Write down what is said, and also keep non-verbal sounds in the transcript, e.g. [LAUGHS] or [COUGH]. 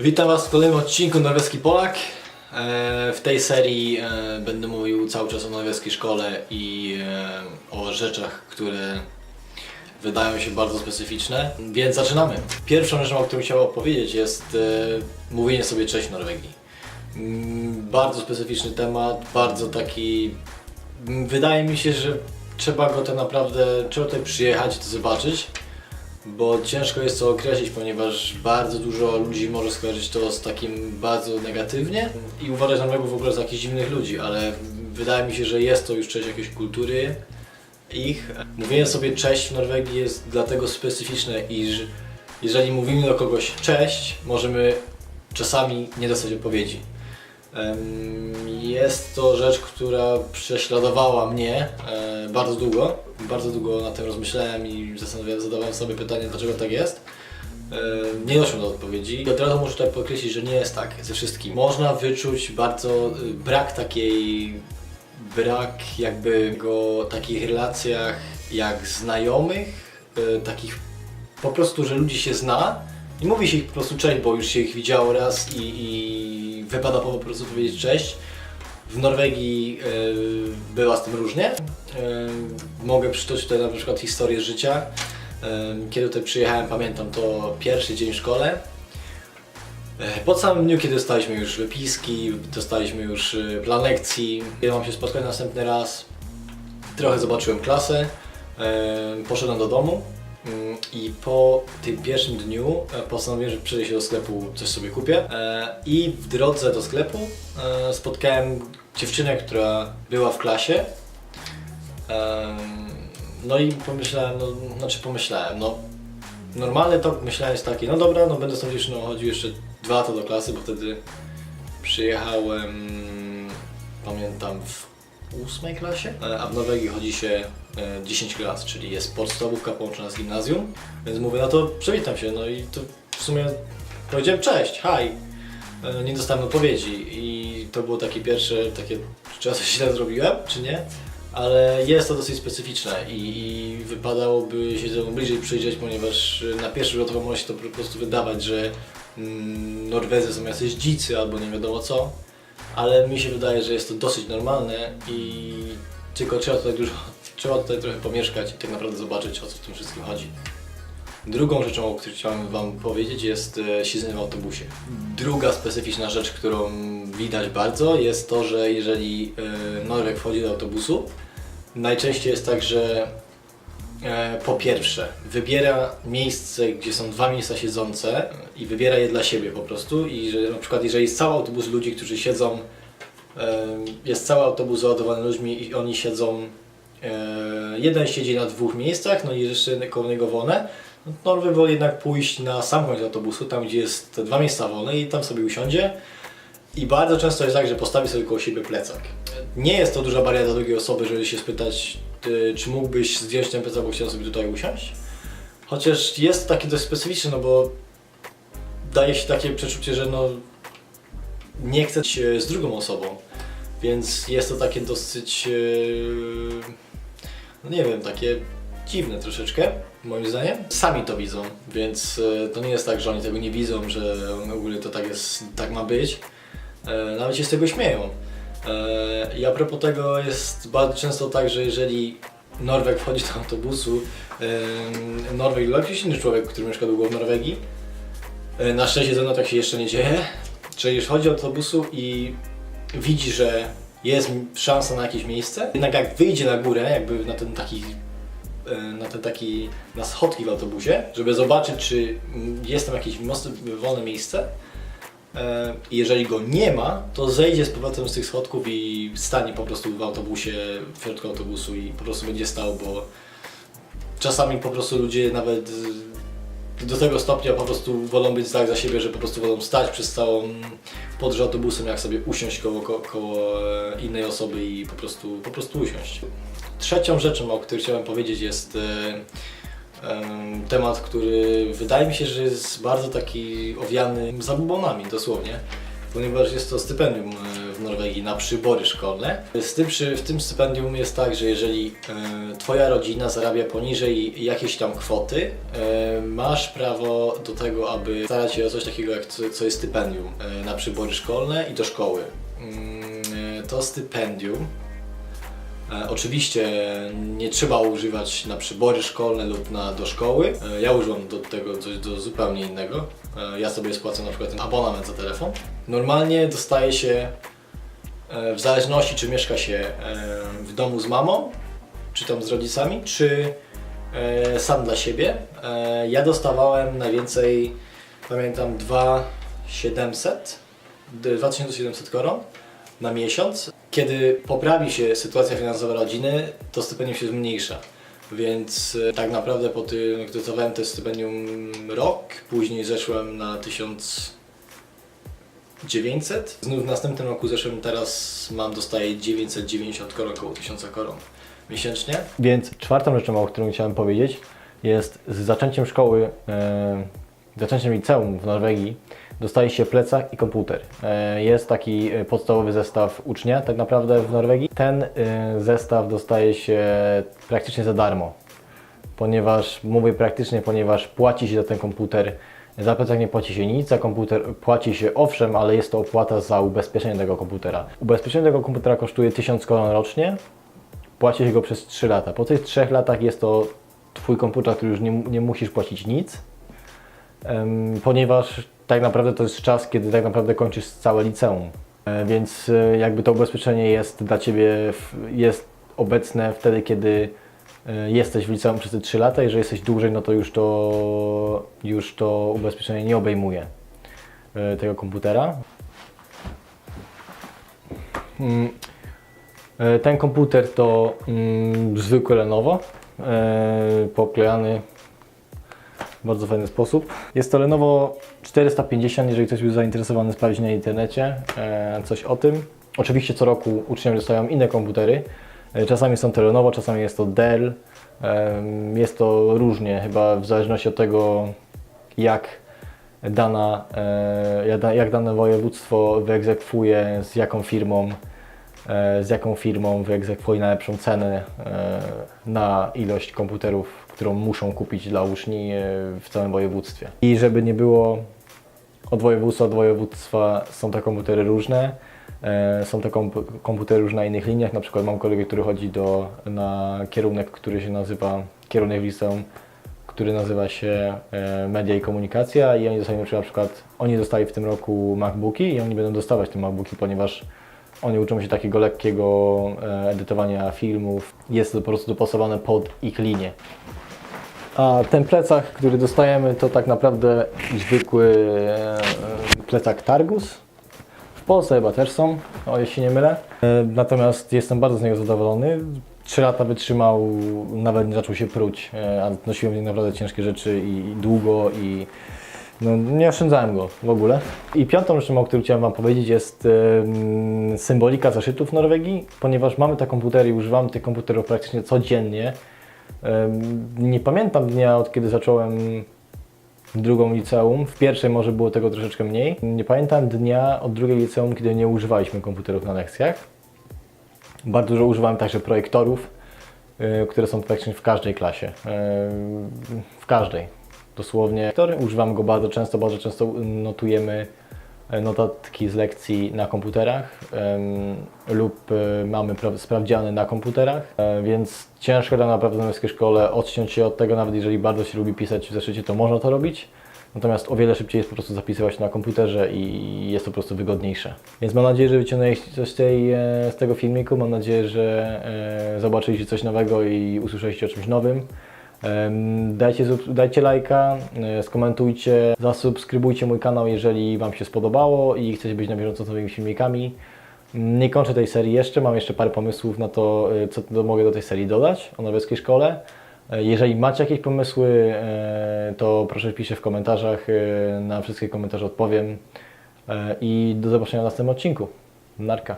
Witam Was w kolejnym odcinku Norweski Polak. E, W tej serii e, będę mówił cały czas o norweskiej szkole i e, o rzeczach, które wydają się bardzo specyficzne. Więc zaczynamy. Pierwszą rzeczą, o której chciałem opowiedzieć jest mówienie sobie cześć Norwegii. Mm, Bardzo specyficzny temat, bardzo taki... mm, Wydaje mi się, że trzeba go to naprawdę, trzeba tutaj przyjechać i to zobaczyć bo ciężko jest to określić, ponieważ bardzo dużo ludzi może skojarzyć to z takim bardzo negatywnie i uważać Norwegów w ogóle za jakichś dziwnych ludzi, ale wydaje mi się, że jest to już część jakiejś kultury ich. Mówienie sobie cześć w Norwegii jest dlatego specyficzne, iż jeżeli mówimy do kogoś cześć, możemy czasami nie dostać odpowiedzi. Jest to rzecz, która prześladowała mnie e, bardzo długo. Bardzo długo nad tym rozmyślałem i zadawałem sobie pytanie, dlaczego tak jest. Nie doszłem do odpowiedzi. I od razu muszę tutaj podkreślić, że nie jest tak ze wszystkim. Można wyczuć bardzo y, brak takiej, brak jakby go takich relacjach jak znajomych, y, takich po prostu, że ludzi się zna i mówi się ich po prostu cześć, bo już się ich widziało raz i, i wypada po prostu powiedzieć cześć. W Norwegii e, była z tym różnie. E, mogę przytoczyć tutaj na przykład historię życia. E, kiedy tutaj przyjechałem, pamiętam to pierwszy dzień w szkole. Po samym dniu, kiedy dostaliśmy już wypiski, dostaliśmy już plan lekcji, kiedy mam się spotkać następny raz, trochę zobaczyłem klasę, poszedłem do domu i po tym pierwszym dniu e, postanowiłem, że przyjdę się do sklepu, coś sobie kupię. E, i w drodze do sklepu e, spotkałem dziewczynę, która była w klasie. No i pomyślałem, no, znaczy pomyślałem, no normalny tok myślałem jest taki, no dobra, no będę z tą dziewczyną chodził jeszcze dwa lata do klasy, bo wtedy przyjechałem, pamiętam, w ósmej klasie, e, a w Norwegii chodzi się e, 10 klas, czyli jest podstawówka połączona z gimnazjum, więc mówię, no to przywitam się, no i to w sumie powiedziałem cześć, hi, E, nie dostałem odpowiedzi i to było takie pierwsze, takie, czy ja coś źle zrobiłem, czy nie? Ale jest to dosyć specyficzne i, i wypadałoby się temu bliżej przyjrzeć, ponieważ e, na pierwszy rzut oka może się to po prostu wydawać, że mm, są jacyś dzicy albo nie wiadomo co, ale mi się wydaje, że jest to dosyć normalne i tylko trzeba tutaj dużo, [LAUGHS] trzeba tutaj trochę pomieszkać i tak naprawdę zobaczyć o co w tym wszystkim chodzi. Drugą rzeczą, o której chciałem Wam powiedzieć jest e, siedzenie w autobusie. Druga specyficzna rzecz, którą widać bardzo jest to, że jeżeli e, Norweg wchodzi do autobusu, najczęściej jest tak, że po pierwsze wybiera miejsce, gdzie są dwa miejsca siedzące i wybiera je dla siebie po prostu i że na przykład jeżeli jest cały autobus ludzi, którzy siedzą, e, jest cały autobus załadowany ludźmi i oni siedzą E, jeden siedzi na dwóch miejscach, no i jeszcze koło niego wolne. No, Norweg woli jednak pójść na sam koniec autobusu, tam gdzie jest dwa miejsca wolne i tam sobie usiądzie. I bardzo często jest tak, że postawi sobie koło siebie plecak. Nie jest to duża bariera dla drugiej osoby, żeby się spytać, czy mógłbyś zdjąć ten plecak, bo chciałem sobie tutaj usiąść. Chociaż jest to takie dość specyficzne, no bo daje się takie przeczucie, że no nie chce się z drugą osobą. Więc jest to takie dosyć, e, no nie wiem, takie dziwne troszeczkę, moim zdaniem. Sami to widzą, więc to nie jest tak, że oni tego nie widzą, że w ogóle to tak jest, tak ma być. Nawet się z tego śmieją. E, I a propos tego jest bardzo często tak, że jeżeli Norweg wchodzi do autobusu, Norweg lub jakiś inny człowiek, który mieszka długo w Norwegii, e, na szczęście ze mną tak się jeszcze nie dzieje, czyli już chodzi do autobusu i widzi, że jest szansa na jakieś miejsce, jednak jak wyjdzie na górę, jakby na ten taki e, na ten taki, na schodki w autobusie, żeby zobaczyć, czy jest tam jakieś wolne miejsce. E, jeżeli go nie ma, to zejdzie z powrotem z tych schodków i stanie po prostu w autobusie, w środku autobusu i po prostu będzie stał, bo czasami po prostu ludzie nawet y, do tego stopnia po prostu wolą być tak za siebie, że po prostu wolą stać przez całą podróż autobusem, jak sobie usiąść koło, ko- koło e, innej osoby i po prostu, po prostu usiąść. Trzecią rzeczą, o której chciałem powiedzieć jest e, temat, który wydaje mi się, że jest bardzo taki owiany zabubonami dosłownie, ponieważ jest to stypendium e, w Norwegii na przybory szkolne. Z tym, w tym stypendium jest tak, że jeżeli e, Twoja rodzina zarabia poniżej jakiejś tam kwoty, e, masz prawo do tego, aby starać się o coś takiego, jak co, jest stypendium na przybory szkolne i do szkoły. Mm, to stypendium E, Oczywiście nie trzeba używać na przybory szkolne lub na, do szkoły. E, Ja używam do tego coś do zupełnie innego. E, Ja sobie spłacę na przykład ten abonament za telefon. Normalnie dostaje się w zależności czy mieszka się w domu z mamą, czy tam z rodzicami, czy sam dla siebie. Ja dostawałem najwięcej, pamiętam 2700, 2700 koron na miesiąc. Kiedy poprawi się sytuacja finansowa rodziny, to stypendium się zmniejsza. Więc e, tak naprawdę po tym, jak dostawałem to stypendium rok, później zeszłem na 1900. Znów w następnym roku zeszłem, teraz mam, dostaję 990 koron, około 1000 koron miesięcznie. Więc czwartą rzeczą, o którą chciałem powiedzieć, jest z zaczęciem szkoły, e, zaczęciem liceum w Norwegii, dostaje się plecak i komputer. E, jest taki e, podstawowy zestaw ucznia tak naprawdę w Norwegii. Ten e, zestaw dostaje się praktycznie za darmo, ponieważ, mówię praktycznie, ponieważ płaci się za ten komputer, za plecak nie płaci się nic, za komputer płaci się owszem, ale jest to opłata za ubezpieczenie tego komputera. Ubezpieczenie tego komputera kosztuje 1000 koron rocznie, płaci się go przez 3 lata. Po tych 3 latach jest to Twój komputer, który już nie, nie musisz płacić nic, em, ponieważ tak naprawdę to jest czas, kiedy tak naprawdę kończysz całe liceum. E, Więc e, jakby to ubezpieczenie jest dla Ciebie, jest obecne wtedy, kiedy e, jesteś w liceum przez te 3 lata. Jeżeli jesteś dłużej, no to już to, już to ubezpieczenie nie obejmuje tego komputera. Mm, Ten komputer to mm, zwykły Lenovo, poklejany bardzo fajny sposób. Jest to Lenovo 450, jeżeli ktoś był zainteresowany sprawdzić na internecie e, coś o tym. Oczywiście co roku uczniowie dostają inne komputery. E, czasami są to Lenovo, czasami jest to Dell. Em, Jest to różnie, chyba w zależności od tego, jak dana, e, jak da- jak dane województwo wyegzekwuje, z jaką firmą e, z jaką firmą wyegzekwuje najlepszą cenę e, na ilość komputerów, którą muszą kupić dla uczni e, w całym województwie. I żeby nie było od województwa do województwa są te komputery różne. E, Są te komp- komputery już na innych liniach. Na przykład mam kolegę, który chodzi do, na kierunek, który się nazywa, kierunek w liceum, który nazywa się e, Media i Komunikacja i oni dostają na przykład, oni dostali w tym roku MacBooki i oni będą dostawać te MacBooki, ponieważ oni uczą się takiego lekkiego e, edytowania filmów. Jest to po prostu dopasowane pod ich linię. A ten plecak, który dostajemy, to tak naprawdę zwykły e, plecak Targus. W Polsce chyba też są, o jeśli nie mylę. E, Natomiast jestem bardzo z niego zadowolony. Trzy lata wytrzymał, nawet nie zaczął się pruć, e, a nosiłem nim naprawdę ciężkie rzeczy i długo i no, nie oszczędzałem go w ogóle. I piątą rzeczą, o której chciałem Wam powiedzieć, jest em, symbolika zaszytów w Norwegii, ponieważ mamy te komputery i używamy tych komputerów praktycznie codziennie. Em, Nie pamiętam dnia, od kiedy zacząłem drugą liceum. W pierwszej może było tego troszeczkę mniej. Nie pamiętam dnia od drugiej liceum, kiedy nie używaliśmy komputerów na lekcjach. Bardzo dużo używałem także projektorów, y, które są praktycznie w każdej klasie. Y, W każdej. Dosłownie. Projektor, Używamy go bardzo często, bardzo często notujemy e, notatki z lekcji na komputerach em, lub e, mamy pra- sprawdziany na komputerach, e, więc ciężko tak naprawdę w norweskiej szkole odciąć się od tego, nawet jeżeli bardzo się lubi pisać w zeszycie, to można to robić. Natomiast o wiele szybciej jest po prostu zapisywać na komputerze i jest to po prostu wygodniejsze. Więc mam nadzieję, że wyciągnęliście coś z, z tego filmiku. Mam nadzieję, że e, zobaczyliście coś nowego i usłyszeliście o czymś nowym. Dajcie, dajcie lajka, e, skomentujcie, zasubskrybujcie mój kanał, jeżeli Wam się spodobało i chcecie być na bieżąco z nowymi filmikami. Nie kończę tej serii jeszcze, mam jeszcze parę pomysłów na to, e, co mogę do tej serii dodać o norweskiej szkole. E, Jeżeli macie jakieś pomysły, to proszę piszcie w komentarzach, na wszystkie komentarze odpowiem. I do zobaczenia w następnym odcinku. Narka.